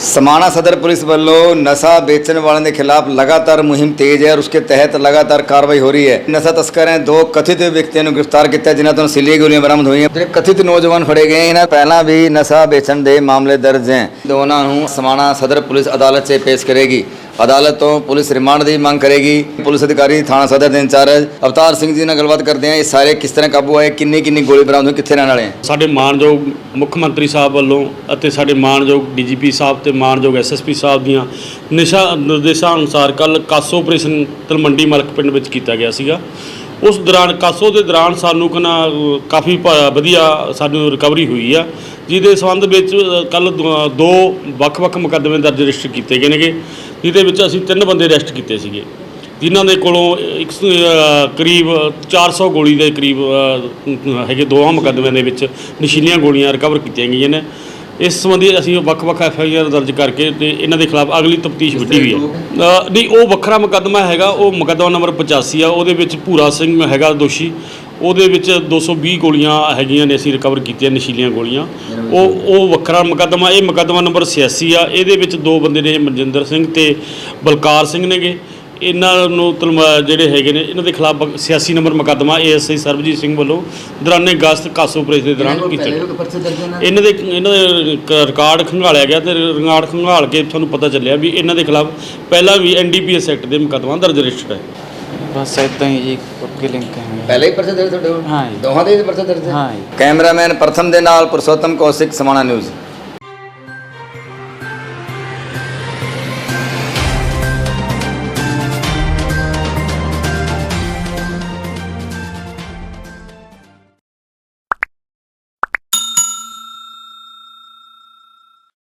ਸਮਾਣਾ ਸਦਰ ਪੁਲਿਸ ਵੱਲੋਂ ਨਸ਼ਾ ਵੇਚਣ ਵਾਲਿਆਂ ਦੇ ਖਿਲਾਫ ਲਗਾਤਾਰ ਮੁਹਿੰਮ ਤੇਜ਼ ਹੈ ਔਰ ਉਸਕੇ ਤਹਿਤ ਲਗਾਤਾਰ ਕਾਰਵਾਈ ਹੋ ਰਹੀ ਹੈ। ਨਸ਼ਾ ਤਸਕਰਾਂ ਹੈ। ਦੋ ਕਥਿਤ ਵਿਅਕਤੀਆਂ ਨੂੰ ਗ੍ਰਿਫਤਾਰ ਕੀਤਾ ਜਿਨ੍ਹਾਂ ਤੋਂ ਸਿੱਲੀ ਗੋਲੀਆਂ ਬਰਾਮਦ ਹੋਈਆਂ ਜਿਹੜੇ ਕਥਿਤ ਨੌਜਵਾਨ ਫੜੇ ਗਏ ਇਹਨਾਂ ਪਹਿਲਾਂ ਵੀ ਨਸ਼ਾ ਵੇਚਣ ਦੇ ਮਾਮਲੇ ਦਰਜ ਹੈ। ਦੋਨਾਂ ਨੂੰ ਸਮਾਣਾ ਸਦਰ ਪੁਲਿਸ ਅਦਾਲਤ 'ਚ ਪੇਸ਼ ਕਰੇਗੀ। ਅਦਾਲਤ ਤੋਂ ਪੁਲਿਸ ਰਿਮਾਂਡ ਦੀ ਮੰਗ ਕਰੇਗੀ। ਪੁਲਿਸ ਅਧਿਕਾਰੀ ਥਾਣਾ ਸਦਰ ਦੇ ਇੰਚਾਰਜ ਅਵਤਾਰ ਸਿੰਘ ਜੀ ਨਾਲ ਗੱਲਬਾਤ ਕਰਦੇ ਹਾਂ। ਇਹ ਸਾਰੇ ਕਿਸ ਤਰ੍ਹਾਂ ਕਾਬੂ ਆਏ? ਕਿੰਨੀ ਕਿੰਨੀ ਗੋਲੀ ਬਰਾਮਦ ਹੋਈ ਕਿੱਥੇ ਰਹਿਣ ਵਾਲੇ ਹੈ? ਸਾਡੇ ਮਾਨਯੋਗ ਮੁੱਖ ਮੰਤਰੀ ਸਾਹਿਬ ਵੱਲੋਂ ਅਤੇ ਸਾਡੇ ਮਾਨਯੋਗ ਡੀਜੀਪੀ ਸਾਹਿਬ ਤੇ ਮਾਨਯੋਗ ਐਸਐਸਪੀ ਸਾਹਿਬ ਦੀਆਂ ਨਿਸ਼ਾ ਨਿਰਦੇਸ਼ਾਂ ਅਨੁਸਾਰ ਕੱਲ ਕਾਸੋ ਆਪਰੇਸ਼ਨ ਤਲਮੰਡੀ ਮਲਕ ਪਿੰਡ ਵਿੱਚ ਕੀਤਾ ਗਿਆ ਸੀਗਾ। ਉਸ ਦੌਰਾਨ ਕਾਸੋ ਦੇ ਦੌਰਾਨ ਸਾਨੂੰ ਕਨਾ ਕਾਫੀ ਵਧੀਆ ਸਾਨੂੰ ਰਿਕਵਰੀ ਹੋਈ ਆ, ਜਿਹਦੇ ਸੰਬੰਧ ਵਿੱਚ ਕੱਲ ਦੋ ਵੱਖ-ਵੱਖ ਮੁਕੱਦਮੇ ਦਰਜ ਰਜਿਸਟਰ ਕੀਤੇ ਗਏ ਨੇਗੇ। ਜਿਹਦੇ ਵਿੱਚ ਅਸੀਂ ਤਿੰਨ ਬੰਦੇ ਅਰੈਸਟ ਕੀਤੇ ਸੀਗੇ ਜਿਨ੍ਹਾਂ ਦੇ ਕੋਲੋਂ ਇੱਕ ਕਰੀਬ 400 ਗੋਲੀ ਦੇ ਕਰੀਬ ਹੈਗੇ ਦੋਹਾਂ ਮੁਕੱਦਮਿਆਂ ਦੇ ਵਿੱਚ ਨਸ਼ੀਲੀਆਂ ਗੋਲੀਆਂ ਰਿਕਵਰ ਕੀਤੀਆਂ ਗਈਆਂ ਨੇ। ਇਸ ਸੰਬੰਧੀ ਅਸੀਂ ਵੱਖ-ਵੱਖ ਐਫ ਆਈ ਆਰ ਦਰਜ ਕਰਕੇ ਤੇ ਇਹਨਾਂ ਦੇ ਖਿਲਾਫ ਅਗਲੀ ਤਫਤੀਸ਼ ਵਿੱਢੀ ਹੋਈ ਹੈ। ਨਹੀਂ ਉਹ ਵੱਖਰਾ ਮੁਕੱਦਮਾ ਹੈਗਾ ਉਹ ਮੁਕੱਦਮਾ ਨੰਬਰ 85 ਆ ਉਹਦੇ ਵਿੱਚ ਭੂਰਾ ਸਿੰਘ ਹੈਗਾ ਦੋਸ਼ੀ। ਉਹਦੇ ਵਿੱਚ 220 ਗੋਲੀਆਂ ਹੈਗੀਆਂ ਨੇ ਅਸੀਂ ਰਿਕਵਰ ਕੀਤੀਆਂ ਨਸ਼ੀਲੀਆਂ ਗੋਲੀਆਂ। ਉਹ ਉਹ ਵੱਖਰਾ ਮੁਕੱਦਮਾ ਇਹ ਮੁਕੱਦਮਾ ਨੰਬਰ 86 ਆ। ਇਹਦੇ ਵਿੱਚ ਦੋ ਬੰਦੇ ਨੇ ਮਨਜਿੰਦਰ ਸਿੰਘ ਤੇ ਬਲਕਾਰ ਸਿੰਘ ਨੇਗੇ। ਇਹਨਾਂ ਨੂੰ ਜਿਹੜੇ ਹੈਗੇ ਨੇ ਇਹਨਾਂ ਦੇ ਖਿਲਾਫ 86 ਨੰਬਰ ਮੁਕੱਦਮਾ ਏਐਸਆਈ ਸਰਬਜੀਤ ਸਿੰਘ ਵੱਲੋਂ ਦੌਰਾਨੇ ਗਸਤ ਕਾਸੋ ਪ੍ਰੇਸ ਦੇ ਦੌਰਾਨ ਕੀਤਾ ਇਹਨਾਂ ਦੇ ਇਹਨਾਂ ਦੇ ਰਿਕਾਰਡ ਖੰਗਾਲਿਆ ਗਿਆ ਤੇ ਰਿਕਾਰਡ ਖੰਗਾਲ ਕੇ ਤੁਹਾਨੂੰ ਪਤਾ ਚੱਲਿਆ ਵੀ ਇਹਨਾਂ ਦੇ ਖਿਲਾਫ ਪਹਿਲਾਂ ਵੀ ਐਨਡੀਪੀਐਸ ਐਕਟ ਦੇ ਮੁਕੱਦਮਾ ਦਰਜ ਰਜਿਸਟਰਡ ਹੈ। ਬਸ ਇਦਾਂ ਹੀ ਜੀ ਪੱਕੇ ਲਿੰਕ ਹੈ ਪਹਿਲੇ ਹੀ ਪਰਚੇ ਦਰਜ ਤੁਹਾਡੇ ਕੋਲ? ਹਾਂ ਜੀ। ਦੋਹਾਂ ਦੇ ਪਰਚੇ ਦਰਜ ਹੈ ਹਾਂ ਜੀ। ਕੈਮਰਾਮੈਨ ਪ੍ਰਥਮ ਦੇ ਨਾਲ ਪੁਰਸ਼ੋਤਮ ਕੌਸ਼ਿਕ ਸਮਾਣਾ ਨਿਊਜ਼।